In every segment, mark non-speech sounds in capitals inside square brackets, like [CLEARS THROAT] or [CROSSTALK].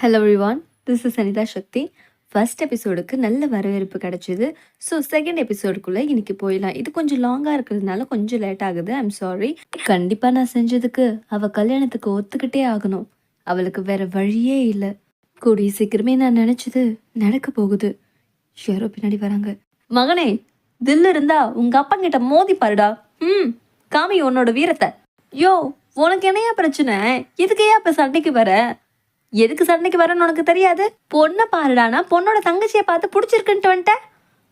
Hello Rivan this is Anitha Shakti first எபிசோடுக்கு நல்ல வரவேற்பு கிடச்சிது. ஸோ செகண்ட் எபிசோடுக்குள்ளே இன்னைக்கு போயிடலாம். இது கொஞ்சம் லாங்காக இருக்கிறதுனால கொஞ்சம் லேட் ஆகுது. ஐம் சாரி கண்டிப்பாக நான் செஞ்சதுக்கு. அவள் கல்யாணத்துக்கு ஒத்துக்கிட்டே ஆகணும். அவளுக்கு வேற வழியே இல்லை. கூடிய சீக்கிரமே நான் நினச்சது நடக்க போகுது. யாரோ பின்னாடி வராங்க. மகனே தில் இருந்தா உங்க அப்பா கிட்ட மோதி பாருடா. ம் காமி உன்னோட வீரத்தை. யோ உனக்கு என்னையா பிரச்சனை? எதுக்கையா இப்போ சண்டைக்கு வர? எதுக்கு சண்டைக்கு வரேன்னு உனக்கு தெரியாது? பொண்ணை பாருடானா பொண்ணோட தங்கச்சியை பார்த்து பிடிச்சிருக்குன்ட்டு வந்துட்டேன்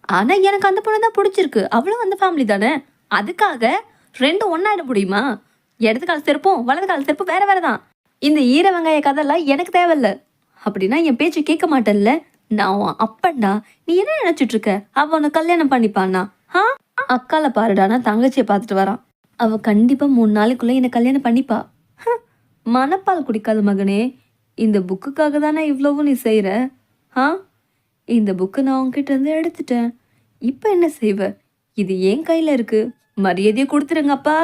ஆனால் எனக்கு அந்த பொண்ணு தான் பிடிச்சிருக்கு. அவளும் அந்த ஃபேமிலி தானே. அதுக்காக ரெண்டும் ஒன்றாயிட முடியுமா? இடது கால் செருப்பும் வலது கால் செருப்பும் வேற வேற தான். இந்த ஈர வெங்காய கதெல்லாம் எனக்கு தேவையில்ல. அப்படின்னா என் பேச்சு கேட்க மாட்டேன்ல. நான் உன் நீ என்ன நினைச்சிட்டு இருக்க அவ உன்னை கல்யாணம் பண்ணிப்பானா ஆ? அக்கால பாருடானா தங்கச்சியை பார்த்துட்டு வரான் அவள் கண்டிப்பாக மூணு நாளைக்குள்ளே என்னை கல்யாணம் பண்ணிப்பா. ஹம், மனப்பால் குடிக்காத மகனே. இந்த புக்குக்காக தானே இவ்வளவும் நீ செய்கிற ஆ? இந்த புக்கு நான் உங்ககிட்டருந்து எடுத்துட்டேன். இப்போ என்ன செய்வ? இது ஏன் கையில் இருக்குது மரியாதையை கொடுத்துருங்கப்பா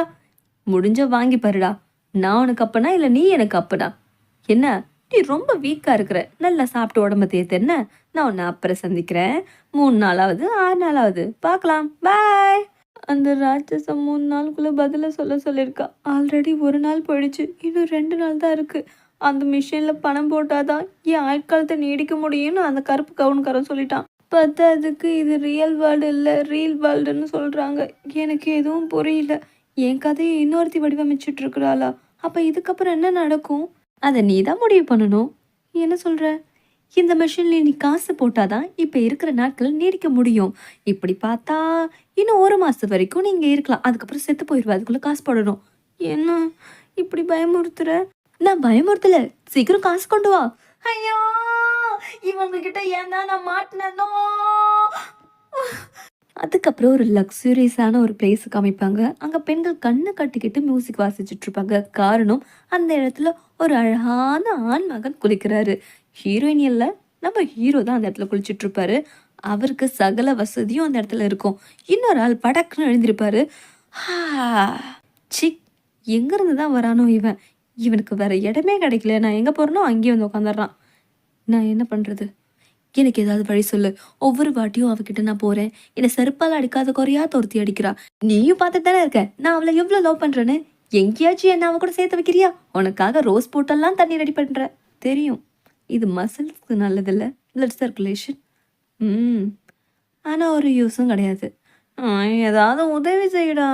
முடிஞ்ச வாங்கி பாருடா. நான் உனக்கு அப்பனா இல்லை நீ எனக்கு அப்பனா? என்ன? நீ ரொம்ப வீக்காக இருக்கிற. நல்லா சாப்பிட்டு உடம்ப தேத்து என்ன? நான் உன்னை அப்புறம் சந்திக்கிறேன். மூணு நாளாவது ஆறு நாளாவது. பார்க்கலாம். பாய் அந்த ராட்சசம் மூணு நாளுக்குள்ளே பதிலை சொல்ல சொல்லியிருக்கா. ஆல்ரெடி ஒரு நாள் போயிடுச்சு. இன்னும் ரெண்டு நாள் தான் இருக்குது அந்த மிஷினில் பணம் போட்டாதான் என் ஆட்காலத்தை நீடிக்க முடியும்னு அந்த கருப்பு கவுன்காரன் சொல்லிட்டான். பத்தாதுக்கு இது ரியல் வேர்ல்டு இல்லை ரீல் வேர்ல்டுன்னு சொல்கிறாங்க எனக்கு எதுவும் புரியல. என் கதையை இன்னொருத்தி வடிவமைச்சிட்டு இருக்கிறாளா? அப்போ இதுக்கப்புறம் என்ன நடக்கும்? அதை நீ தான் முடிவு பண்ணணும். என்ன சொல்கிற இந்த மிஷினில் நீ காசு போட்டாதான் இப்போ இருக்கிற நாட்கள் நீடிக்க முடியும். இப்படி பார்த்தா இன்னும் ஒரு மாதம் வரைக்கும் நீங்கள் இருக்கலாம். அதுக்கப்புறம் செத்து போயிடுவா அதுக்குள்ளே காசு போடணும். என்ன? இப்படி பயமுறுத்துற? நான் பயமுறுத்தல. சீக்கிரம் காசு கொண்டு வா. ஐயோ இவங்க கிட்ட ஏன்னா நான் மாட்டினோ அதுக்கப்புறம் ஒரு லக்ஸூரியஸான ஒரு பிளேஸுக்கு காமிப்பாங்க அங்கே பெண்கள் கண்ணை கட்டிக்கிட்டு மியூசிக் வாசிச்சுட்டு இருப்பாங்க. காரணம் அந்த இடத்துல ஒரு அழகான ஆண் மகன் குளிக்கிறாரு. ஹீரோயின் இல்லை நம்ம ஹீரோ தான் அந்த இடத்துல குளிச்சுட்டு இருப்பாரு. அவருக்கு சகல வசதியும் அந்த இடத்துல இருக்கும். இன்னொரு ஆள் படக்குன்னு எழுந்திருப்பாரு. சிக் எங்கேருந்து தான் வரானோ இவன்? இவனுக்கு வேறு இடமே கிடைக்கல. நான் எங்கே போகிறனோ அங்கேயே வந்து உட்காந்துடுறான் நான் என்ன பண்ணுறது எனக்கு ஏதாவது வழி சொல்லு. ஒவ்வொரு வாட்டியும் அவகிட்ட நான் போகிறேன் என்னை செருப்பால் அடிக்காத குறையா தொருத்தி அடிக்கிறா. நீயும் பார்த்துட்டு தானே இருக்க? நான் அவளை எவ்வளோ லவ் பண்ணுறேன்னு எங்கேயாச்சும் என்ன அவ கூட சேர்த்து வைக்கிறியா? உனக்காக ரோஸ் போட்டெல்லாம் தண்ணி ரெடி பண்ணுற தெரியும். இது மசில்ஸ்க்கு நல்லதில்ல. பிளட் சர்க்குலேஷன் ம். ஆனால் ஒரு யூஸும் கிடையாது. ஏதாவது உதவி செய்யடா.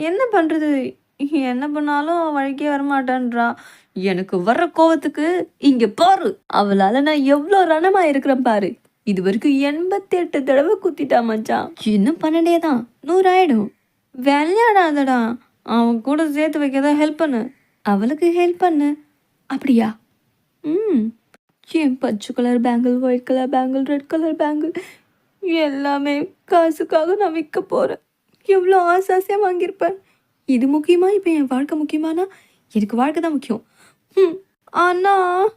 என்ன பண்ணுறது என்ன பண்ணாலும் அவ வழிக்கே வரமாட்டேன்றா. எனக்கு வர்ற கோவத்துக்கு இங்க பாரு. அவளால நான் எவ்வளோ ரணமா இருக்கிறேன் பாரு. இது வரைக்கும் எண்பத்தி எட்டு தடவை குத்திட்டா மச்சான். இன்னும் பன்னெண்டே தான். விளையாடாதடா. அவன் கூட சேர்த்து வைக்க தான் ஹெல்ப் பண்ணு. அவளுக்கு ஹெல்ப் பண்ணு. அப்படியா? ம். என் பச்சை colour bangle white colour bangle red colour bangle எல்லாமே காசுக்காக நான் விற்க போகிறேன் எவ்வளோ ஆசை ஆசையாக வாங்கியிருப்பேன். இது முக்கியமா? இப்போ என் வாழ்க்கை முக்கியமானா? எனக்கு வாழ்க்கை தான் முக்கியம். ம் ஆனால்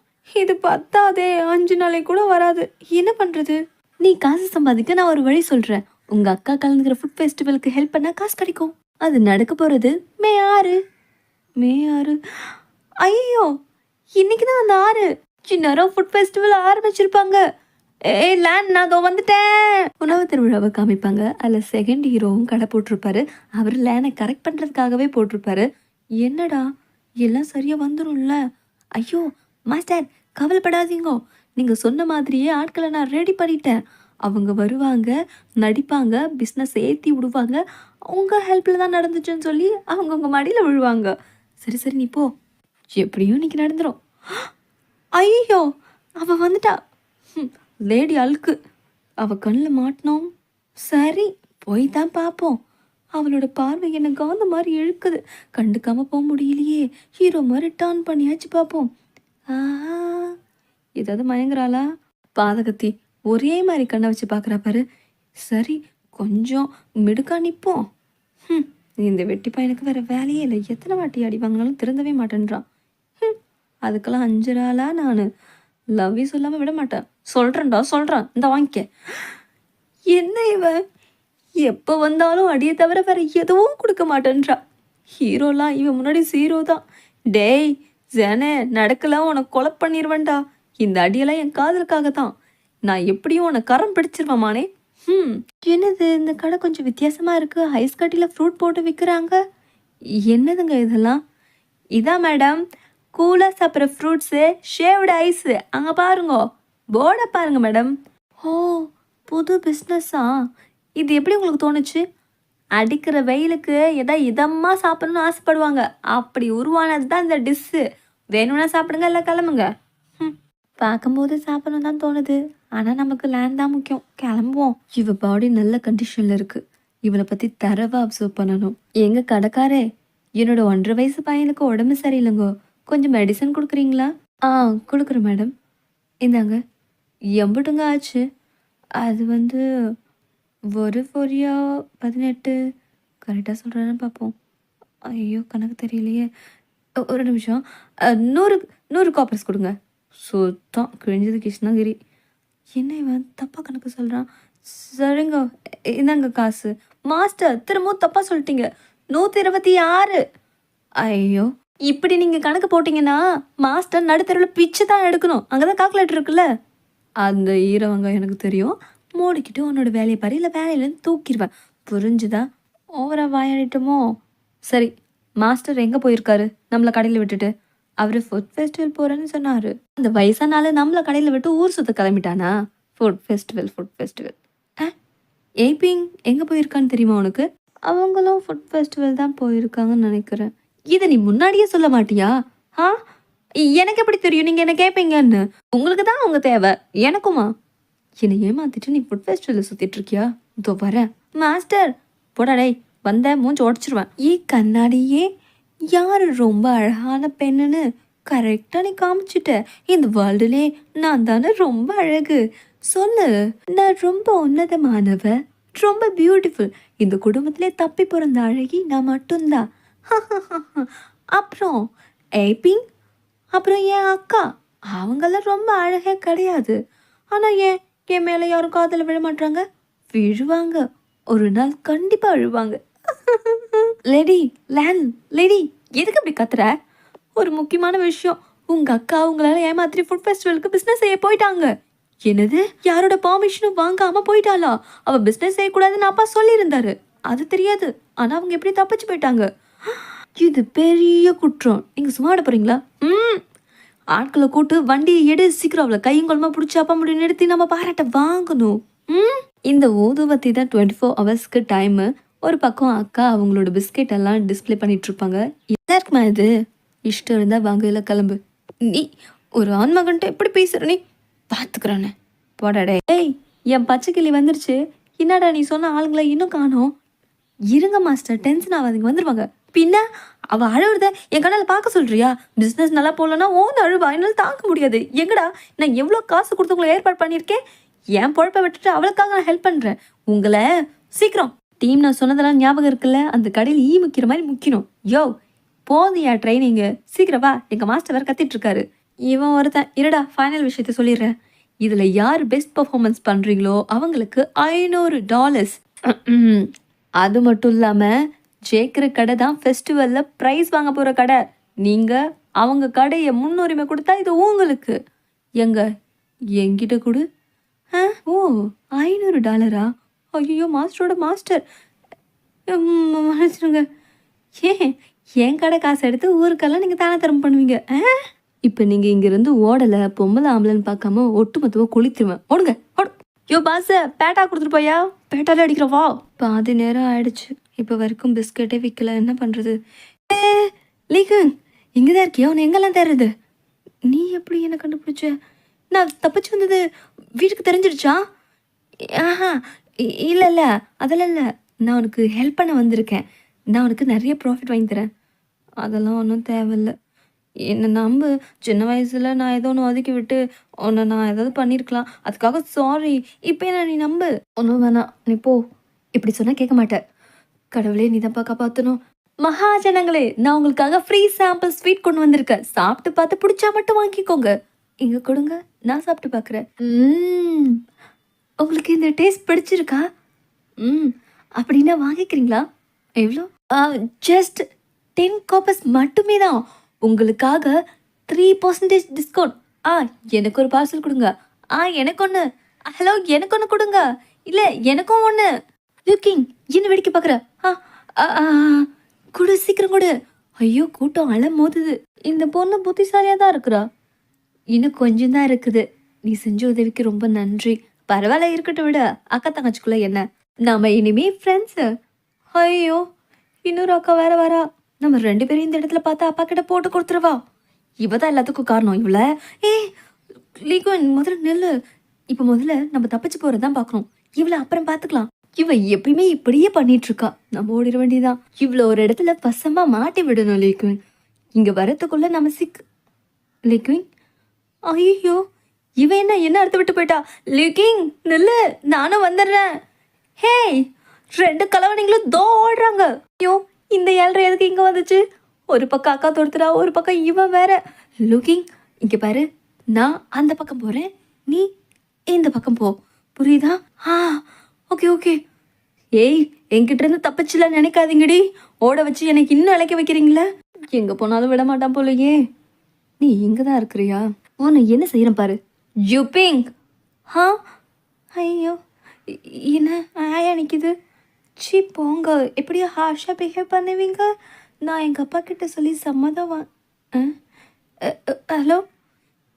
இது பத்தாதே அஞ்சு நாளைக்கு கூட வராது. என்ன பண்ணுறது நீ காசு சம்பாதிக்க நான் ஒரு வழி சொல்கிறேன் உங்கள் அக்கா கலந்துக்கிற ஃபுட் ஃபெஸ்டிவலுக்கு ஹெல்ப் பண்ணால் காசு கிடைக்கும். அது நடக்க போகிறது மே ஆறு. மே ஆறு? ஐயோ இன்னைக்கு தான் அந்த ஆறு. சின்னரம் ஃபுட் ஃபெஸ்டிவல் ஆரம்பிச்சிருப்பாங்க. ஏய் லேண்ட் நான் அதோ வந்துட்டேன். உணவு திருவிழாவை காமிப்பாங்க. அதில் செகண்ட் ஹீரோவும் கடை போட்டிருப்பாரு. அவர் லேனை கரெக்ட் பண்ணுறதுக்காகவே போட்டிருப்பாரு. என்னடா? எல்லாம் சரியாக வந்துடும்ல ஐயோ மாஸ்டர் கவலைப்படாதீங்க. நீங்கள் சொன்ன மாதிரியே ஆட்களை நான் ரெடி பண்ணிட்டேன். அவங்க வருவாங்க நடிப்பாங்க பிஸ்னஸ் ஏற்றி விடுவாங்க. உங்கள் ஹெல்ப்பில் தான் நடந்துச்சுன்னு சொல்லி அவங்க உங்கள் மடியில் விழுவாங்க. சரி சரி நீ போ. எப்படியும் இன்னைக்கு நடந்துடும் ஐயோ அவன் வந்துட்டா. லேடி அழுக்கு. அவள் கண்ணில் மாட்டினோம். சரி போய் தான் பார்ப்போம். அவளோட பார்வை என்ன காந்த மாதிரி இழுக்குது. கண்டுக்காமல் போக முடியலையே. ஹீரோ மாதிரி டர்ன் பண்ணியாச்சு பார்ப்போம். ஆ ஏதாவது மயங்குறாளா? பாதகத்தி ஒரே மாதிரி கண்ணை வச்சு பார்க்குறா பாரு. சரி கொஞ்சம் மிடுக்கா நிற்போம் ம் இந்த வெட்டி பையனுக்கு வேறு வேலையே இல்லை. எத்தனை வாட்டி அடி வாங்கினாலும் திருந்தவே மாட்டேன்றான். ஹம், அதுக்கெல்லாம் அஞ்சுறாளா நான். லவ்வே சொல்லாமல் விட மாட்டேன். சொல்கிறேன்டா சொல்கிறேன் இந்த வாங்கிக்க. என்ன இவன்? எப்போ வந்தாலும் அடியை தவிர வேற எதுவும் கொடுக்க மாட்டேன்றா. ஹீரோலாம் இவன் முன்னாடி சீரோ தான். டேய் ஜனே நடக்கலாம் உனக்கு கொலை பண்ணிடுவேன்டா இந்த அடியெல்லாம் என் காதலுக்காக தான். நான் எப்படியும் உன்னை கரம் பிடிச்சிருவேமானே. ம் என்னது இந்த கடை கொஞ்சம் வித்தியாசமாக இருக்குது ஐஸ் கட்டியில் ஃப்ரூட் போட்டு விற்கிறாங்க என்னதுங்க இதெல்லாம்? இதான் மேடம் கூலாக சாப்பிட்ற ஃப்ரூட்ஸு ஷேவ்டு ஐஸு அங்கே பாருங்க. போர்டை பாருங்க மேடம் ஓ புது பிஸ்னஸா இது எப்படி உங்களுக்கு தோணுச்சு? அடிக்கிற வெயிலுக்கு எதா இதமாக சாப்பிடணும்னு ஆசைப்படுவாங்க. அப்படி உருவானது தான் இந்த டிஷ்ஷு வேணும்னா சாப்பிடுங்க இல்லை கிளம்புங்க. ம் பார்க்கும்போது சாப்பிடணும் தான் தோணுது. ஆனால் நமக்கு லேண்ட் தான் முக்கியம். கிளம்புவோம். இவ பாடி நல்ல கண்டிஷனில் இருக்குது இவளை பற்றி தரவை அப்சர்வ் பண்ணணும். எங்கள் கடைக்காரே என்னோட ஒன்றரை வயசு பையனுக்கு உடம்பு சரியில்லைங்கோ. கொஞ்சம் மெடிசன் கொடுக்குறீங்களா? ஆ கொடுக்குறேன் மேடம் இந்தாங்க. எம்புட்டுங்க ஆச்சு. அது வந்து ஒரு பொரியா பதினெட்டு. கரெக்டாக சொல்கிறேன்னு பார்ப்போம் ஐயோ கணக்கு தெரியலையே. ஒரு நிமிஷம். நூறு நூறு காப்பர்ஸ் கொடுங்க. சுத்தம் கிழிஞ்சது கிருஷ்ணகிரி. என்ன இவன் தப்பாக கணக்கு சொல்கிறான் சரிங்க இந்தாங்க காசு. மாஸ்டர் திரும்பவும் தப்பாக சொல்லிட்டீங்க. நூற்றி இருபத்தி ஆறு. ஐயோ இப்படி நீங்கள் கணக்கு போட்டிங்கன்னா மாஸ்டர் நடுத்தருவில் பிச்சு தான் எடுக்கணும். அங்கே தான் கால்குலேட்டர் இருக்குல்ல? அந்த ஈரவங்கம் எனக்கு தெரியும். மூடிக்கிட்டு உன்னோட வேலையை பாரு. இல்லை வேலையிலேருந்து தூக்கிடுவேன் புரிஞ்சுதா? ஓவராக வாயாடிட்டோமோ? சரி மாஸ்டர் எங்கே போயிருக்காரு? நம்மளை கடையில் விட்டுட்டு. அவர் ஃபுட் ஃபெஸ்டிவல் போகிறேன்னு சொன்னார். அந்த வயசானால நம்மளை கடையில் விட்டு ஊர் சுத்த கிளம்பிட்டானா? ஃபுட் ஃபெஸ்டிவல் ஃபுட் ஃபெஸ்டிவல் ஆ? ஏபிங் எங்கே போயிருக்கான்னு தெரியுமா உனக்கு? அவங்களும் ஃபுட் ஃபெஸ்டிவல் தான் போயிருக்காங்கன்னு நினைக்கிறேன். இதை நீ முன்னாடியே சொல்ல மாட்டியா? ஆ? எனக்கு எப்படி தெரியும்? நீங்கள் என்ன கேட்பீங்கன்னு உங்களுக்கு தான் அவங்க தேவை. எனக்குமா? என்னை ஏமாத்திட்டு நீ ஃபுட் ஃபெஸ்டிவலில் சுற்றிட்டு இருக்கியா? இதோ வரேன். மாஸ்டர் போடாடே வந்த மூஞ்சி உடச்சிருவேன். ஏ கண்ணாடியே. யார் ரொம்ப அழகான பெண்ணுன்னு? கரெக்டாக நீ காமிச்சிட்ட. இந்த வேர்ல்டுலே நான் தானே ரொம்ப அழகு. சொல்லு. நான் ரொம்ப உன்னதமானவ. ரொம்ப பியூட்டிஃபுல் இந்த குடும்பத்திலே தப்பி பிறந்த அழகி நான் மட்டும்தான். [LAUGHS] அப்புறம் ஏபிங் அப்புறம் என் அக்கா அவங்கெல்லாம் ரொம்ப அழகே கிடையாது. ஆனால் ஏன்? என் மேலே யாரும் காதில் விழ மாட்டாங்க விழுவாங்க. ஒரு நாள் கண்டிப்பாக அழுவாங்க [LAUGHS] லேடி லேன் லேடி எதுக்கு இப்படி கத்துற? ஒரு முக்கியமான விஷயம். உங்கள் அக்கா உங்களால் ஏமாத்திரி ஃபுட் ஃபெஸ்டிவலுக்கு பிஸ்னஸ் செய்ய போயிட்டாங்க. என்னது? யாரோட பர்மிஷனும் வாங்காமல் போயிட்டாளா? அவள் பிஸ்னஸ் செய்யக்கூடாதுன்னு அப்பா சொல்லியிருந்தாரு. அது தெரியாது. ஆனால் அவங்க எப்படி தப்பிச்சு போயிட்டாங்க? இது பெரிய குற்றம். நீங்கள் சும்மா விட போறீங்களா? ம். ஆட்களை கூட்டு வண்டியை எடு சீக்கிரம் அவளை கையங்கொலமாக பிடிச்சி அப்பா முடியும் நிறுத்தி நம்ம பாராட்ட வாங்கணும். ம். இந்த ஊதுவத்தி தான் டுவெண்ட்டி ஃபோர் ஹவர்ஸ்க்கு டைமு ஒரு பக்கம் அக்கா அவங்களோட பிஸ்கெட் எல்லாம் டிஸ்ப்ளே பண்ணிட்டு இருப்பாங்க. இது? இஷ்டம் இருந்தால் வாங்க இல்லை கிளம்பு. நீ ஒரு ஆண்மகன்ட்ட எப்படி பேசுகிற நீ? பார்த்துக்கிறேன்னு போடாடே. ஏய் என் பச்சைக்கிளி வந்துருச்சு. என்னடா நீ சொன்ன ஆளுங்களை இன்னும் காணோம்? இருங்க மாஸ்டர். டென்ஷன் ஆகாதீங்க. வந்துருவாங்க. பின்ன அவள் அழுவுறத என் கண்ணால் பார்க்க சொல்றியா? பிஸ்னஸ் நல்லா போகலன்னா ஓன் அழுவா. என்னால் தாங்க முடியாது. எங்கடா? நான் எவ்வளோ காசு கொடுத்தவங்களை ஏற்பாடு பண்ணியிருக்கேன்? என் பொழப்பை விட்டுட்டு அவளுக்காக நான் ஹெல்ப் பண்ணுறேன் உங்களை சீக்கிரம். டீம் நான் சொன்னதெல்லாம் ஞாபகம் இருக்குல்ல? அந்த கடையில் ஈ முக்கிற மாதிரி முக்கிடும் யோ போதியா ட்ரைனிங்கு சீக்கிரம் வா. எங்கள் மாஸ்டர் வேறு கத்திட்டுருக்காரு. இவன் ஒருத்தன். இருடா ஃபைனல் விஷயத்த சொல்லிடுறேன் இதில் யார் பெஸ்ட் பர்ஃபார்மன்ஸ் பண்ணுறீங்களோ அவங்களுக்கு ஐநூறு டாலர்ஸ் [CLEARS THROAT] அது மட்டும் இல்லாமல் ஜெயிக்கிற கடை தான் ஃபெஸ்டிவலில் ப்ரைஸ் வாங்க போகிற கடை. நீங்கள் அவங்க கடையை முன்னுரிமை கொடுத்தா இது உங்களுக்கு. எங்க? என்கிட்ட கொடு. ஆ? ஓ ஐநூறு டாலரா? ஐயோ மாஸ்டரோட மாஸ்டர். மன்னிச்சிருங்க ஏன் என் கடை காசு எடுத்து ஊருக்கெல்லாம் நீங்கள் தானே தரம் பண்ணுவீங்க? ஆ? இப்போ நீங்கள் இங்கேருந்து ஓடலை பொம்பளை ஆம்பளைன்னு பார்க்காம ஒட்டு மொத்தமாக கொளித்துருவேன். ஓடுங்க ஓடு. யோ பாச பேட்டா கொடுத்துட்டு போயா? பேட்டாலே அடிக்கிறவா? பாதி நேரம் ஆயிடுச்சு. இப்போ வரைக்கும் பிஸ்கெட்டே விற்கல என்ன பண்ணுறது ஏ லீகன் இங்கே தான் இருக்கியா? உன்னை எங்கெல்லாம் தேடுறது? நீ எப்படி என்ன கண்டுபிடிச்ச? நான் தப்பிச்சு வந்தது வீட்டுக்கு தெரிஞ்சிடுச்சா? ஆஹா இ- இல்லை அதெல்லாம் இல்லை. நான் உனக்கு ஹெல்ப் பண்ண வந்திருக்கேன். நான் உனக்கு நிறைய ப்ராஃபிட் வாங்கி தரேன். அதெல்லாம் ஒன்றும் தேவையில்ல. என்னை நம்பு. சின்ன வயசில் நான் ஏதோ ஒன்று ஒதுக்கி விட்டு உன்னை நான் ஏதாவது பண்ணியிருக்கலாம். அதுக்காக சாரி இப்போ என்ன நீ நம்பு? ஒன்றும் வேணாம். நீ போ. இப்படி சொன்னால் கேட்க மாட்டேன். கடவுளே நீ தான் காப்பாற்றணும் மகாஜனங்களே நான் உங்களுக்காக ஃப்ரீ சாம்பிள் ஸ்வீட் கொண்டு வந்திருக்கேன். சாப்பிட்டு பார்த்து பிடிச்சா மட்டும் வாங்கிக்கோங்க. இங்க கொடுங்க நான் சாப்பிட்டு பார்க்குறேன். ம் உங்களுக்கு இந்த டேஸ்ட் பிடிச்சிருக்கா? ம் அப்படின்னா வாங்கிக்கிறீங்களா? எவ்வளோ? ஜஸ்ட் டென் காப்பர்ஸ் மட்டுமே தான். உங்களுக்காக த்ரீ பர்சன்டேஜ் டிஸ்கவுண்ட் ஆ எனக்கு ஒரு பார்சல் கொடுங்க. ஆ எனக்கு ஒன்று ஹலோ எனக்கு ஒன்று கொடுங்க. இல்லை எனக்கும் ஒன்று லுக்கிங் என்ன வேடிக்கை பார்க்குற? ஆ ஆ, கொடு சீக்கிரம் கொடு. ஐயோ கூட்டம் அலை மோதுது இந்த பொண்ணு புத்திசாலியாக தான் இருக்கிறா. இன்னும் கொஞ்சம் தான் இருக்குது. நீ செஞ்ச உதவிக்கு ரொம்ப நன்றி. பரவாயில்ல இருக்கட்டும் விட. அக்கா தங்கச்சிக்குள்ள என்ன? நாம இனிமே ஃப்ரெண்ட்ஸு ஐயோ இன்னொரு அக்கா வேற வரா. நம்ம ரெண்டு பேரும் இந்த இடத்துல பார்த்தா அப்பா கிட்ட போட்டு கொடுத்துருவா. இவ தான் எல்லாத்துக்கும் காரணம் இவள. ஏ லீகோ முதல்ல நெல்லு. இப்போ முதல்ல நம்ம தப்பிச்சு போகிறதான் பார்க்கணும். இவளை அப்புறம் பார்த்துக்கலாம். இவன் எப்பயுமே இப்படியே பண்ணிட்டு இருக்கா நம்ம ஓடிட வேண்டியதான் இவ்வளோ ஒரு இடத்துல பசமா மாட்டி விடணும் லீக்வின் இங்க வரத்துக்குள்ள நம்ம சிக் லிக்வின் ஐயோ இவன் என்ன என்ன அறுத்து விட்டு போயிட்டா? லிக்கிங் நில்லு நானும் வந்துடுறேன். ஹே ரெண்டு கலவனிங்களும் தோ ஓடுறாங்க. ஐயோ இந்த ஏழரை எதுக்கு இங்க வந்துச்சு? ஒரு பக்கம் அக்கா தொடுத்துறா ஒரு பக்கம் இவன் வேற. லுக்கிங் இங்க பாரு நான் அந்த பக்கம் போறேன். நீ இந்த பக்கம் போ. புரியுதா? ஆ ஓகே ஓகே. ஏய் என்கிட்ட இருந்து தப்பிச்சுல நினைக்காதீங்கடி. ஓட வச்சு எனக்கு இன்னும் அழைக்க வைக்கிறீங்களா? எங்க போனாலும் விட மாட்டான் போலயே. நீ இங்க தான் இருக்கிறியா உன்னை என்ன செய்யறேன் பாரு. ஜூப்பிங் ஹா? ஐயோ. என்ன? ஆயா நிற்கிது சீ போங்க. எப்படியோ ஹாஷாக பிஹேவ் பண்ணுவீங்க. நான் எங்கள் அப்பா கிட்ட சொல்லி சம்மதம் வா ஆ? ஹலோ?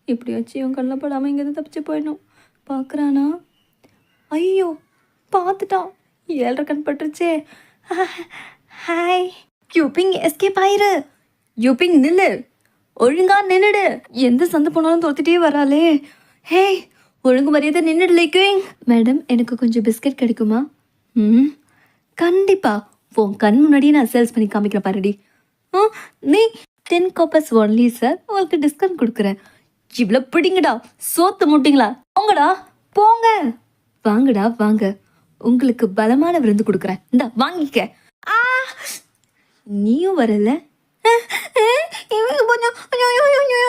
இப்படியாச்சும் இவன் கண்ணில் படாமல் இங்கேருந்து தப்பிச்சு போயிடணும். பார்க்குறானா ஐயோ. பார்த்துட்டான் ஏழரை கண் பட்டுருச்சே. ஹாய் யூபிங் எஸ்கேப் ஆயிரு. யூபிங் நில்லு. ஒழுங்கா நின்னுடு. எந்த சந்தை போனாலும் தோத்துட்டே வராளே. ஹே ஒழுங்கு மரியாதை நின்னுடு லைக்குவிங் மேடம் எனக்கு கொஞ்சம் பிஸ்கட் கிடைக்குமா? ம். கண்டிப்பாக உன் கண் முன்னாடியே நான் சேல்ஸ் பண்ணி காமிக்கிறேன் பாருடி. ஆ நீ டென் காப்பர்ஸ் ஒன்லி சார் உங்களுக்கு டிஸ்கவுண்ட் கொடுக்குறேன். இவ்வளோ பிடிங்கடா. சோத்து முட்டிங்களா? போங்கடா. போங்க. வாங்கடா வாங்க. உங்களுக்கு பலமான விருந்து கொடுக்குறேன். இந்தா வாங்கிக்க. நீயும் வரல?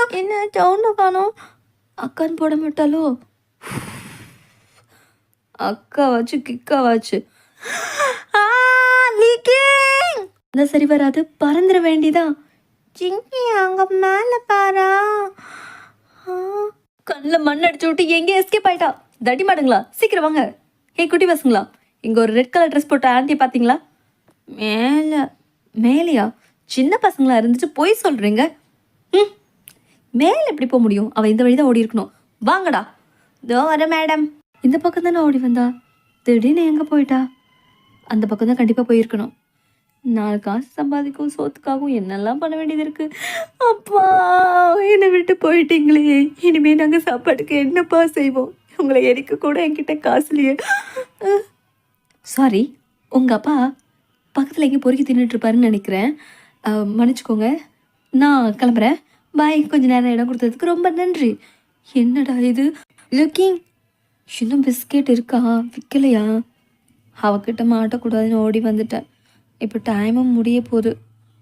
என்ன டவுன்ல காணும். அக்கான்னு போட மாட்டாலோ அக்காவாச்சு கிக்காவாச்சு. இந்த சரி வராது. பறந்துட வேண்டிதான் சிங்கி அங்க மேல பாரா. கண்ணில் மண் அடிச்சு விட்டு எங்கே எஸ்கேப் ஆயிட்டா? தடி மாடுங்களா சீக்கிரம் வாங்க. ஹே குட்டி பசங்களா? இங்கே ஒரு ரெட் கலர் ட்ரெஸ் போட்ட ஆண்டி பார்த்தீங்களா மேலே மேலையா? சின்ன பசங்களா இருந்துட்டு போய் சொல்கிறீங்க ம் மேலே எப்படி போக முடியும்? அவள் இந்த வழி தான் ஓடி இருக்கணும். வாங்கடா. இதோ வர மேடம் இந்த பக்கம் தானே ஓடி வந்தா? திடீர்னு எங்கே போயிட்டா? அந்த பக்கம் தான் கண்டிப்பாக போயிருக்கணும். நாலு காசு சம்பாதிக்கும் சோத்துக்காகவும் என்னெல்லாம் பண்ண வேண்டியது இருக்குது அப்பா என்னை விட்டு போயிட்டீங்களே. இனிமேல் நாங்கள் சாப்பாட்டுக்கு என்னப்பா செய்வோம்? உங்களை எரிக்க கூட என்கிட்ட காசுலையே சாரி உங்கள் அப்பா பக்கத்தில் எங்கேயும் பொறுக்கி தின்னுட்டுருப்பாருன்னு நினைக்கிறேன். மன்னிச்சிக்கோங்க மன்னிச்சுக்கோங்க. நான் கிளம்புறேன். பாய் கொஞ்ச நேரம் இடம் கொடுத்ததுக்கு ரொம்ப நன்றி. என்னடா இது? லுக்கிங் இன்னும் பிஸ்கெட் இருக்கா? விற்கலையா அவகிட்ட மாட்டக்கூடாதுன்னு ஓடி வந்துட்டேன். இப்போ டைமும் முடிய போகுது.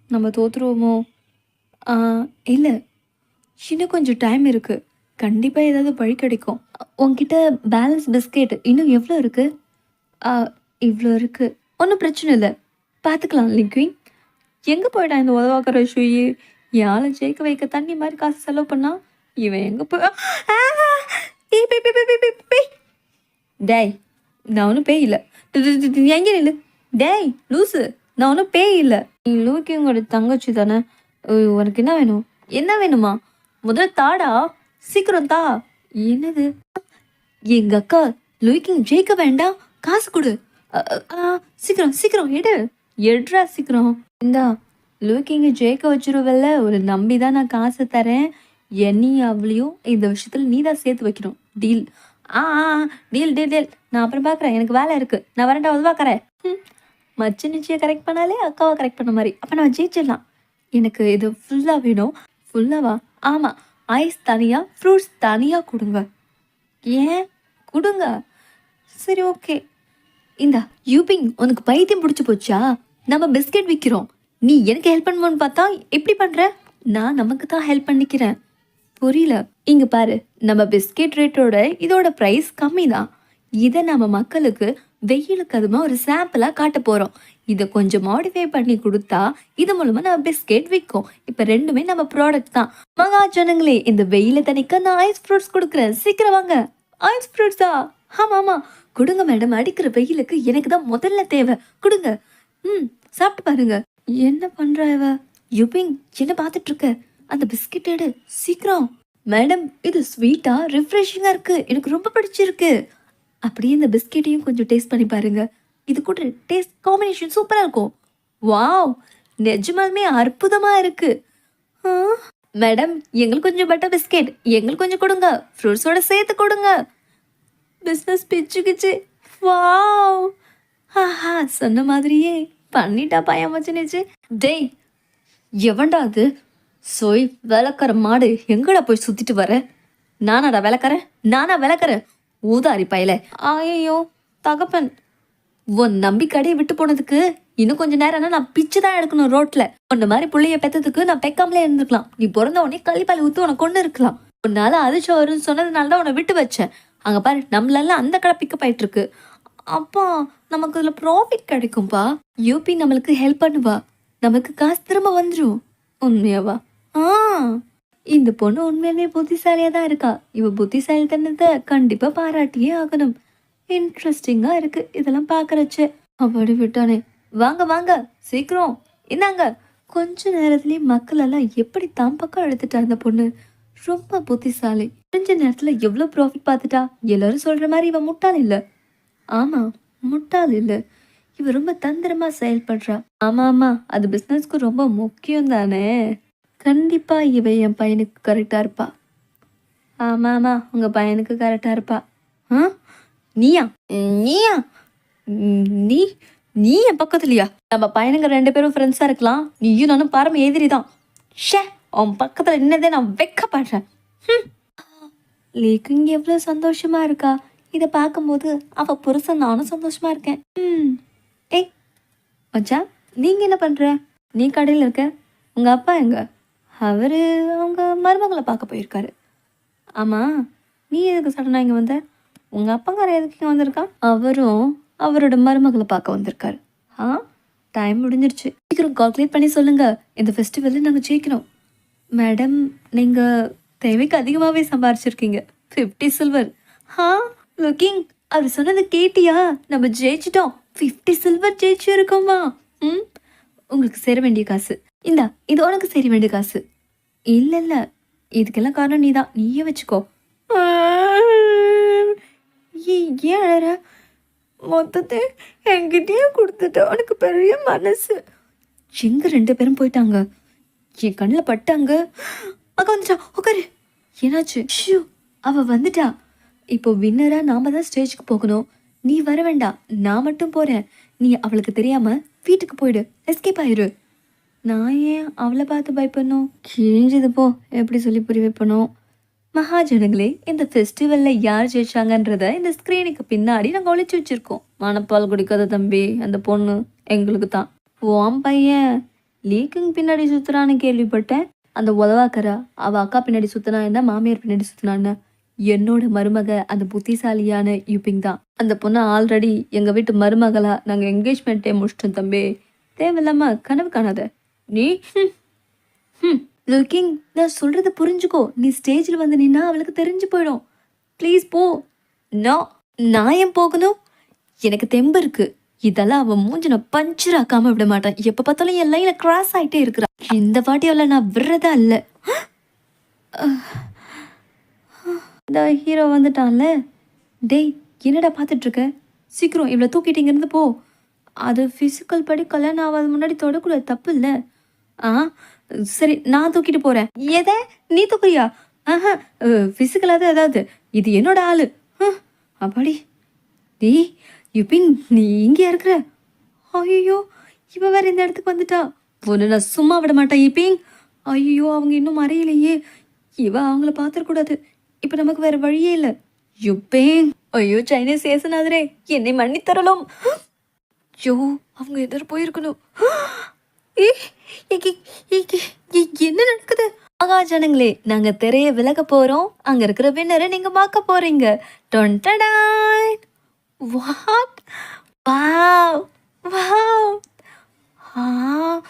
நம்ம தோற்றுருவோமோ இல்லை. இன்னும் கொஞ்சம் டைம் இருக்குது கண்டிப்பாக ஏதாவது வழி கிடைக்கும். உங்ககிட்ட பேலன்ஸ் பிஸ்கெட் இன்னும் எவ்வளோ இருக்குது இவ்வளோ இருக்குது ஒன்றும் பிரச்சனை இல்லை. பார்த்துக்கலாம் லிக்விங் எங்கே போயிட்டான் இந்த உதவாக்கிற ஷூயி? யாரை ஜெயிக்க வைக்க தண்ணி மாதிரி காசு செலவு பண்ணா? இவன் எங்கே போய் பே, பே, பே, பே, டேய் நான் ஒன்றும் பேய் இல்லை. எங்கே நில்லு? டேய் லூசு. நான் ஒன்றும் பேய் இல்லை. நீ லூக்கி உங்களோட தங்கச்சி தானே? உனக்கு என்ன வேணும்? என்ன வேணுமா? முதல்ல தாடா. சீக்கிரம் தா என்னது? எங்க அக்கா லூக்கிங் ஜெயிக்க வேண்டாம் காசு கொடு. சீக்கிரம் சீக்கிரம் எடு. எடுறா சீக்கிரம். இந்தா லூக்கிங்க ஜெயிக்க வச்சிருவல்ல ஒரு நம்பி தான் நான் காசு தரேன். என்னையும் அவளையும் இந்த விஷயத்துல நீ தான் சேர்த்து வைக்கணும். டீல். ஆ டீல் டீல் டீல். நான் அப்புறம் பார்க்குறேன் எனக்கு வேலை இருக்கு. நான் வரேன்டா வந்து பார்க்குறேன் மச்ச நிச்சயம் கரெக்ட் பண்ணாலே அக்காவை கரெக்ட் பண்ண மாதிரி. அப்போ நான் ஜெயிச்சிடலாம். எனக்கு இது ஃபுல்லாக வேணும். ஃபுல்லாவா ஆமாம் ஐஸ் தனியாக ஃப்ரூட்ஸ் தனியாக கொடுங்க. ஏன்? கொடுங்க. சரி ஓகே. இந்தா யூபிங் உனக்கு பைத்தியம் பிடிச்சி போச்சா? நம்ம பிஸ்கெட் விற்கிறோம் நீ எனக்கு ஹெல்ப் பண்ணுவோன்னு பார்த்தா எப்படி பண்ணுற நான் நமக்கு தான் ஹெல்ப் பண்ணிக்கிறேன். புரியல. இங்கே பாரு நம்ம பிஸ்கெட் ரேட்டோட இதோட ப்ரைஸ் கம்மி தான் இதை நம்ம மக்களுக்கு வெயிலுக்கு அதுமா ஒரு சாம்பிளாக காட்ட போகிறோம் இதை கொஞ்சம் மாடிஃபை பண்ணி கொடுத்தா இது மூலமா நம்ம பிஸ்கெட் விற்கும் இப்ப ரெண்டுமே நம்ம ப்ராடக்ட் தான். மகா ஜனங்களே இந்த வெயில தணிக்க நான் ஐஸ் ஃப்ரூட்ஸ் கொடுக்குறேன். சீக்கிரம் வாங்க. ஐஸ் ஃப்ரூட்ஸா ஆமா ஆமா. கொடுங்க மேடம் அடிக்கிற வெயிலுக்கு எனக்கு தான் முதல்ல தேவை. கொடுங்க. ம் சாப்பிட்டு பாருங்க. என்ன பண்ணுறா இவ? யுபிங் என்ன பார்த்துட்டு இருக்க? அந்த பிஸ்கெட் எடு. சீக்கிரம். மேடம் இது ஸ்வீட்டா ரிஃப்ரெஷிங்காக இருக்கு. எனக்கு ரொம்ப பிடிச்சிருக்கு. அப்படியே இந்த பிஸ்கெட்டையும் கொஞ்சம் டேஸ்ட் பண்ணி பாருங்க. இது கூட டேஸ்ட் காம்பினேஷன் சூப்பராக இருக்கும். வாவ் நிஜமாலுமே அற்புதமாக இருக்கு. மேடம் எங்களுக்கு கொஞ்சம் பட்டர் பிஸ்கெட் எங்களுக்கு கொஞ்சம் கொடுங்க. ஃப்ரூட்ஸோட சேர்த்து கொடுங்க. பிஸ்னஸ் பிச்சு கிச்சு வாவ் ஆஹா சொன்ன மாதிரியே பண்ணிட்டா பையன் மச்சனிச்சு டேய் எவன்டா அது? சோய் விளக்கற மாடு எங்கடா போய் சுத்திட்டு வர? நானாடா விளக்கறேன். நானா விளக்கறேன். ஊதாரி பயல. ஐயோ தகப்பன். உன் நம்பி கடையை விட்டு போனதுக்கு இன்னும் கொஞ்ச நேரம்னா நான் பிச்சு தான் எடுக்கணும் ரோட்ல. உன்ன மாதிரி புள்ளைய பெத்ததுக்கு நான் பெக்காமலே இருந்திருக்கலாம். நீ பிறந்த உடனே கள்ளிப்பால் ஊத்து உனக்கு கொண்டு இருக்கலாம். உன்னால அதிர்ச்சி வரும்னு சொன்னதுனால தான் உன்னை விட்டு வச்சேன். அங்க பாரு நம்மளெல்லாம் அந்த கடை பிக்கப் ஆயிட்டு இருக்கு அப்பா நமக்கு இதுல ப்ராஃபிட் கிடைக்கும்பா. யூபி நம்மளுக்கு ஹெல்ப் பண்ணுவா. நமக்கு காசு திரும்ப வந்துடும் உண்மையாவா? ஆ. இந்த பொண்ணு உண்மையிலேயே புத்திசாலியா தான் இருக்கா. இவ புத்திசாலித்தனத்தை கண்டிப்பா பாராட்டியே ஆகணும். இன்ட்ரெஸ்டிங்கா இருக்கு. இதெல்லாம் பாக்குறச்சு. அப்படி விட்டானே. வாங்க வாங்க. சீக்கிரம். இந்தாங்க. கொஞ்ச நேரத்துலேயே மக்கள் எல்லாம் எப்படி தம் பக்கம் எடுத்துட்டா அந்த பொண்ணு? ரொம்ப புத்திசாலி. கொஞ்ச நேரத்துல எவ்வளவு ப்ராஃபிட் பார்த்துட்டா எல்லாரும் சொல்ற மாதிரி இவன் முட்டாள் இல்ல. ஆமா முட்டாள் இல்ல. இவ ரொம்ப தந்திரமா செயல்படுறா. ஆமா ஆமா. அது பிசினஸ்க்கு ரொம்ப முக்கியம் தானே. கண்டிப்பா இவ என் பையனுக்கு கரெக்டா இருப்பா. ஆமா ஆமா. உங்க பையனுக்கு கரெக்டா இருப்பா. ஆ? நீயா? நீயா? நீ நீ என் பக்கத்துலயா? நம்ம பையனுங்க ரெண்டு பேரும் ஃப்ரெண்ட்ஸா இருக்கலாம். நீயும் நானும் பரம எதிரி தான் ஷே உன் பக்கத்துல நின்னதே நான் வெக்கப்படுறேன். லேக்குங்க எவ்வளோ சந்தோஷமா இருக்கா? இதை பார்க்கும்போது அவ புருஷன் நானும் சந்தோஷமா இருக்கேன். ம். ஏய் மச்சான் நீங்க என்ன பண்ற? நீ கடையில் இருக்க? உங்க அப்பா எங்க? அவரு அவங்க மருமகளை பார்க்க போயிருக்காரு. ஆமா நீ எதுக்கு சடனா இங்க வந்த? உங்க அப்பங்கார எதுக்கு வந்திருக்கான் வந்திருக்கா? அவரும் அவரோட மருமகளை பார்க்க வந்திருக்காரு. ஆ டைம் முடிஞ்சிருச்சு. சீக்கிரம் கால்குலேட் பண்ணி சொல்லுங்க. இந்த ஃபெஸ்டிவலில் நாங்கள் ஜெயிக்கணும் மேடம் நீங்க தேவைக்கு அதிகமாகவே சம்பாரிச்சிருக்கீங்க. ஃபிஃப்டி சில்வர் ஹா லுக்கிங் அவர் சொன்னது கேட்டியா? நம்ம ஜெயிச்சிட்டோம். ஃபிஃப்டி சில்வர் ஜெயிச்சு இருக்கோமா ம் உங்களுக்கு சேர வேண்டிய காசு. இந்தா இது உனக்கு சேர வேண்டிய காசு. இல்லை இல்லை இதுக்கெல்லாம் காரணம் நீதான். நீயே வச்சுக்கோ. ஏன் அழற மொத்தத்தை என்கிட்டயே கொடுத்துட்டு. உனக்கு பெரிய மனசு. எங்கே ரெண்டு பேரும் போயிட்டாங்க? என் கண்ணில் பட்டாங்க. அக்கா வந்துட்டா உட்காரு என்னாச்சு? ஷியூ அவ வந்துட்டா. இப்போ வின்னராக நாம தான் ஸ்டேஜ்க்கு போகணும். நீ வர வேண்டாம். நான் மட்டும் போகிறேன் நீ அவளுக்கு தெரியாமல் வீட்டுக்கு போயிடு. எஸ்கேப் ஆயிரு. நான் ஏன் அவளை பார்த்து பயப்படணும்? கிழிஞ்சது போ. எப்படி சொல்லி புரிய வைப்பணும்? மகாஜனங்களே இந்த ஃபெஸ்டிவல்ல யார் ஜெயிச்சாங்கன்றத இந்த ஸ்க்ரீனுக்கு பின்னாடி நாங்கள் ஒழிச்சு வச்சிருக்கோம். மணப்பால் குடிக்காத தம்பி அந்த பொண்ணு எங்களுக்கு தான். ஓம் பையன் லீக்குங் பின்னாடி சுத்துறான்னு கேள்விப்பட்டேன். அந்த உதவாக்கரா அவ அக்கா பின்னாடி சுத்தினா என்ன மாமியார் பின்னாடி சுத்தினா என்னோட மருமக அந்த புத்திசாலியான யூபிங் தான். அந்த பொண்ணு ஆல்ரெடி எங்க வீட்டு மருமகளா நாங்க என்கேஜ்மெண்ட்டே முடிச்சிட்டோம் தம்பி. தேவையில்லாம கனவு காணாத. நீ ம் லுக்கிங் நான் சொல்றத புரிஞ்சுக்கோ. நீ ஸ்டேஜில் வந்து நின்னா அவளுக்கு தெரிஞ்சு போயிடும். ப்ளீஸ் போ. நோ நான் ஏன் போகணும்? எனக்கு தெம்பு இருக்கு. இதெல்லாம் அவன் மூஞ்சி நான் பஞ்சர் ஆக்காம விட மாட்டேன். எப்போ பார்த்தாலும் என் லைன்ல கிராஸ் ஆயிட்டே இருக்கிறான் இந்த வாட்டி அவளை நான் விடுறதா இல்லை. இந்த ஹீரோ வந்துட்டான்ல. டேய் என்னடா பார்த்துட்டு இருக்க சீக்கிரம் இவ்வளோ தூக்கிட்டு இங்கேருந்து போ. அது ஃபிசிக்கல் படி கல்யாணம் ஆகாத முன்னாடி தொடக்கூடாது தப்பு இல்லை. ஆ? சரி நான் தூக்கிட்டு போகிறேன் எதை? நீ தூக்குறியா? ஆஹா ஃபிசிக்கலாக ஏதாவது இது என்னோட ஆளு. ஆ, அப்பாடி. டேய் யுபின் நீ இங்கேயா இருக்கிற. ஐயோ இவ வேற இந்த இடத்துக்கு வந்துட்டா. ஒன்று நான் சும்மா விட மாட்டேன் யுபிங் ஐயோ அவங்க இன்னும் மறையலையே. இவ அவங்கள பார்த்துடக்கூடாது. இப்போ நமக்கு வேற வழியே இல்லை. யுபேங் ஐயோ சைனீஸ் ஏசனாதரே என்னை மன்னித்தரலும். ஐயோ அவங்க எதிர போயிருக்கணும். ஏ, என்ன நடக்குது ஆகா ஜனங்களே நாங்க திரைய விலக போறோம். அங்க இருக்கிற வின்னரை நீங்க பார்க்க போறீங்க. டொன்டடாய் வாட் வாவ். வாவ். ஆ.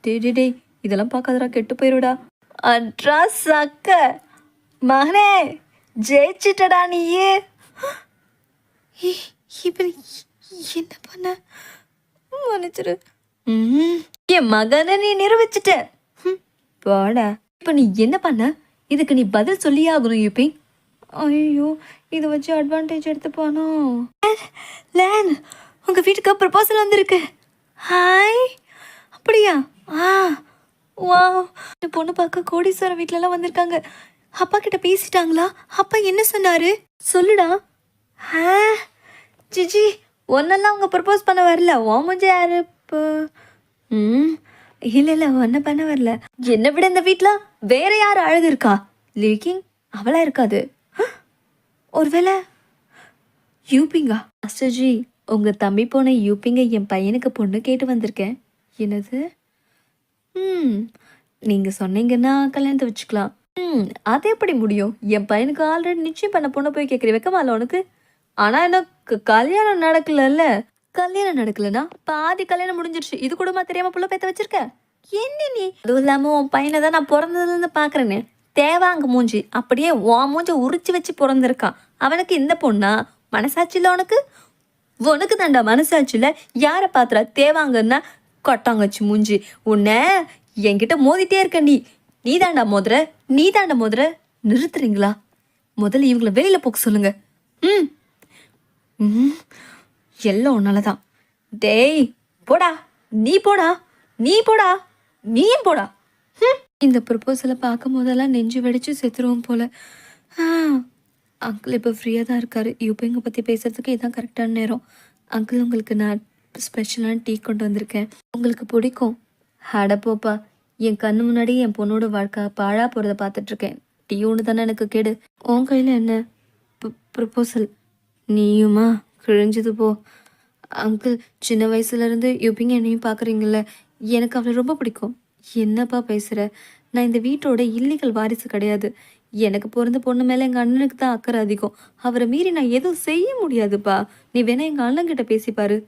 டே இதெல்லாம் பார்க்காதடா கெட்டு போயிருடா. அட்ரா சக்க. மகனே ஜெயிச்சிட்டடா நீயே. இப்ப என்ன பண்ண? மன்னிச்சிரு. ம், என் மகனை நீ நிரூபிச்சிட்ட. போடா இப்ப நீ என்ன பண்ண? இதுக்கு நீ பதில் சொல்லியே ஆகணும் யூபிங் ஐயோ இதை வச்சு அட்வான்டேஜ் எடுத்துப்பானோ? லேன் உங்க வீட்டுக்கு ப்ரப்போசல் வந்திருக்கு. ஹாய் அப்படியா? ஆ. வா இந்த பொண்ணு பார்க்க கோடீஸ்வரர் வீட்டிலலாம் வந்திருக்காங்க. அப்பா கிட்ட பேசிட்டாங்களா? அப்பா என்ன சொன்னாரு? சொல்லுடா. ஆ. ஜிஜி ஒன்னெல்லாம் அவங்க ப்ரப்போஸ் பண்ண வரல. ஓமஞ்ச யாரு? இப்போ ம். இல்லை இல்லை ஒன்றும் பண்ண வரல. என்னை விட இந்த வீட்டில் வேற யார் அழகு இருக்கா? லீக்கிங் அவளா இருக்காது. ஒருவேளை யூபிங்கா? மாஸ்டர்ஜி உங்க தம்பி போன யூபிங்க என் பையனுக்கு பொண்ணு கேட்டு வந்திருக்கேன். என்னது? ம். நீங்க சொன்னீங்கன்னா கல்யாணத்தை வச்சுக்கலாம். ம். அது எப்படி முடியும்? என் பையனுக்கு ஆல்ரெடி நிச்சயம் பண்ண பொண்ணை போய் கேட்குற வெக்கமா இல்லை உனக்கு? ஆனால் எனக்கு கல்யாணம் நடக்கலல்ல. கல்யாணம் நடக்கலனா பாதி கல்யாணம் முடிஞ்சிருச்சு. இது கூடமா தெரியாம புள்ள பேத்த வச்சிருக்க? என்ன நீ? அதுவும் இல்லாம உன் பையனை தான் நான் பிறந்ததுலேருந்து இருந்து தேவை தேவாங்க மூஞ்சி அப்படியே ஓ மூஞ்ச உரிச்சு வச்சு பிறந்திருக்கான். அவனுக்கு இந்த பொண்ணா? மனசாட்சி இல்லை உனக்கு? உனக்கு தாண்டா மனசாட்சியில் யாரை பாத்துறா? தேவாங்கன்னா கொட்டாங்கச்சு மூஞ்சி. உன்னை என்கிட்ட மோதிட்டே இருக்க நீ. நீ தாண்டா மோதுற? நீ தாண்டா மோதுற? நிறுத்துறீங்களா? முதல்ல இவங்கள வெளியில் போக சொல்லுங்க. ம். ம். எல்லாம் உன்னால தான் டேய் போடா. நீ போடா. நீ போடா. நீயும் போடா. ஹம். இந்த ப்ரொப்போசலை பார்க்கும் போதெல்லாம் நெஞ்சு வெடிச்சு செத்துருவோம் போல. ஆ அங்கிள் இப்போ ஃப்ரீயாக தான் இருக்காரு. யூபிங்க பற்றி பேசுறதுக்கு இதுதான் கரெக்டான நேரம். அங்கிள் உங்களுக்கு நான் ஸ்பெஷலான டீ கொண்டு வந்திருக்கேன். உங்களுக்கு பிடிக்கும். அட போப்பா என் கண்ணு முன்னாடி என் பொண்ணோட வாழ்க்கை பாழா போகிறத பார்த்துட்ருக்கேன். டீ ஒன்று தானே எனக்கு கேடு. உன் கையில் என்ன? ப்ரொப்போசல் நீயுமா? கிழிஞ்சது போ. அங்கிள் சின்ன வயசுலேருந்து யூபிங்க என்னையும் பார்க்குறீங்கள எனக்கு அவளை ரொம்ப பிடிக்கும். என்னப்பா பேசுகிற நான் இந்த வீட்டோட இல்லீகல் வாரிசு கிடையாது. எனக்கு பிறந்த பொண்ணு மேலே எங்கள் அண்ணனுக்கு தான் அக்கறை அதிகம். அவரை மீறி நான் எதுவும் செய்ய முடியாதுப்பா. நீ வேணா எங்கள் அண்ணன்கிட்ட பேசிப்பாரு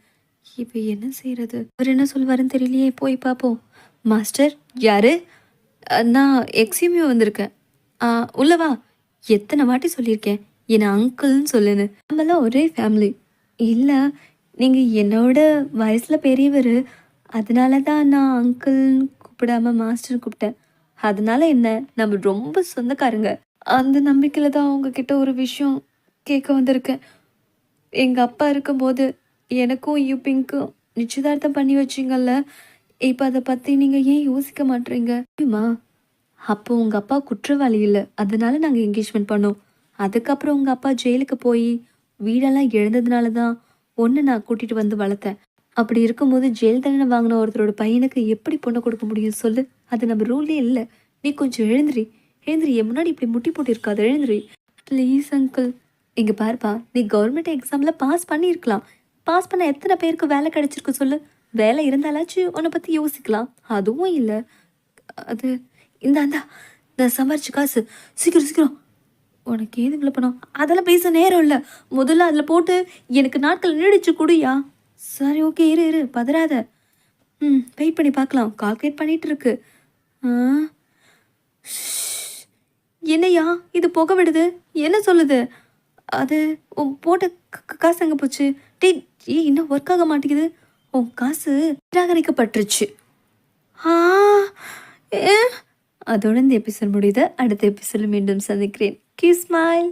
இப்போ என்ன செய்கிறது அவர் என்ன சொல்வாருன்னு தெரியலையே போய் பார்ப்போம் மாஸ்டர் யாரு? நான் எக்ஸ்யூமியோ வந்திருக்கேன். ஆ, எத்தனை வாட்டி சொல்லியிருக்கேன். என்னை அங்கிள்னு சொல்லுன்னு. நம்மளாம் ஒரே ஃபேமிலி இல்லை நீங்கள் என்னோட வயசில் பெரியவர் அதனால தான் நான் அங்கிள்னு கூப்பிடாம மாஸ்டர் கூப்பிட்டேன். அதனால என்ன நம்ம ரொம்ப சொந்தக்காரங்க. அந்த நம்பிக்கையில் தான் உங்ககிட்ட ஒரு விஷயம் கேட்க வந்திருக்கேன் எங்கள் அப்பா இருக்கும்போது எனக்கும் யூபிங்க்கும் நிச்சயதார்த்தம் பண்ணி வச்சிங்கல்ல. இப்போ அதை பற்றி நீங்கள் ஏன் யோசிக்க மாட்டீங்க? தெரியுமா அப்போ உங்கள் அப்பா குற்றவாளி இல்லை. அதனால நாங்கள் என்கேஜ்மெண்ட் பண்ணோம். அதுக்கப்புறம் உங்கள் அப்பா ஜெயிலுக்கு போய் வீடெல்லாம் எழுந்ததுனால தான் ஒன்று நான் கூட்டிகிட்டு வந்து வளர்த்தேன். அப்படி இருக்கும்போது ஜெயில் தண்டனை வாங்கின ஒருத்தரோட பையனுக்கு எப்படி பொண்ணை கொடுக்க முடியும் சொல்லு. அது நம்ம ரூல்லே இல்லை. நீ கொஞ்சம் எழுந்திரி. எழுந்திரி. என் முன்னாடி இப்படி முட்டி போட்டிருக்காது. எழுந்திரி. Please uncle. இங்கே பாருப்பா. நீ கவர்மெண்ட் எக்ஸாமில் பாஸ் பண்ணியிருக்கலாம். பாஸ் பண்ண எத்தனை பேருக்கு வேலை கிடைச்சிருக்கு சொல்லு. வேலை இருந்தாலாச்சும் உன்னை பற்றி யோசிக்கலாம். அதுவும் இல்லை. அது இந்த அந்த நான் சம்பாரிச்சு காசு. சீக்கிரம் சீக்கிரம். உனக்கு ஏது இவ்வளோ பணம் அதெல்லாம் பேச நேரம் இல்லை. முதல்ல அதில் போட்டு எனக்கு நாட்கள் நீடிச்சு கொடுயா. சரி ஓகே இரு இரு பதறாத. ம் வெயிட் பண்ணி பார்க்கலாம். கால்குலேட் பண்ணிட்டு இருக்கு. என்னையா? என்னய்யா இது புகை விடுது. என்ன சொல்லுது? அது உன் போட்ட க- காசு எங்கே போச்சு? டேய் ஏய் இன்னும் ஒர்க் ஆக மாட்டேங்குது. உன் காசு நிராகரிக்கப்பட்டுருச்சு. ஆ? ஏ. அதோட இந்த எபிசோட் முடியுது. அடுத்த எபிசோட் மீண்டும் சந்திக்கிறேன். கி ஸ்மைல்